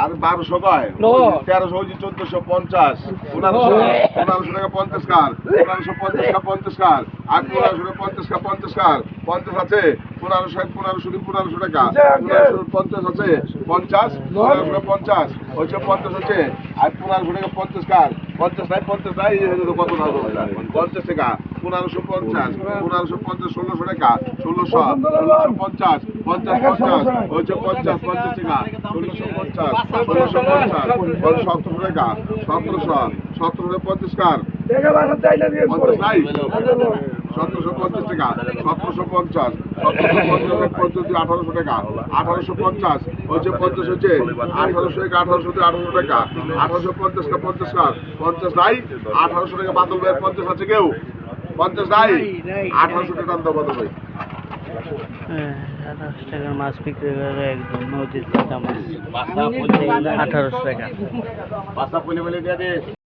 আর বারোশো কয়? তেরোশো হচ্ছে চোদ্দশো পঞ্চাশ। পনেরোশো পনেরোশো টাকা পঞ্চাশ কার? পনেরোশো পঞ্চাশ কা পঞ্চাশ কার? আর পনেরোশো টাকা পঞ্চাশ কা পঞ্চাশ কার? পঞ্চাশ আছে? পনেরোশো পনেরোশো দিয়ে পনেরোশো টাকা। পনেরোশো পঞ্চাশ আছে? পঞ্চাশ? পনেরোশো পঞ্চাশ। হচ্ছে পঞ্চাশ হচ্ছে আর পনেরোশো টাকা পঞ্চাশ কার? পঞ্চাশ নাই পঞ্চাশ নাই কত না পঞ্চাশ টাকা। পনেরোশো পঞ্চাশ পনেরোশো পঞ্চাশ ষোলোশো টাকা ষোলোশো। ষোলোশো পঞ্চাশ পঞ্চাশ পঞ্চাশ হচ্ছে পঞ্চাশ পঞ্চাশ টাকা ষোলোশো পঞ্চাশ ষোলোশো পঞ্চাশ সতেরোশো টাকা সতেরোশো সতেরোশো পঞ্চাশ কার? পঞ্চাশ নাই সতেরোশো পঞ্চাশ টাকা পঞ্চাশ। সতেরোশো পঞ্চাশ পঞ্চাশ আঠারোশো টাকা। আঠারোশো পঞ্চাশ হচ্ছে পঞ্চাশ হচ্ছে আঠারোশো টাকা আঠারোশো আঠারোশো টাকা। আঠারোশো পঞ্চাশ পঞ্চাশ কার? পঞ্চাশ নাই। আঠারোশো টাকা বাদল পঞ্চাশ আছে কেউ? পঞ্চাশ নাই? আঠারোশো টাকা দাম দাও বাদল ভাই। হ্যাঁ, আঠারোশো টাকার মাছ বিক্রি করে একদম নদীর মাছ। আঠারোশো টাকা।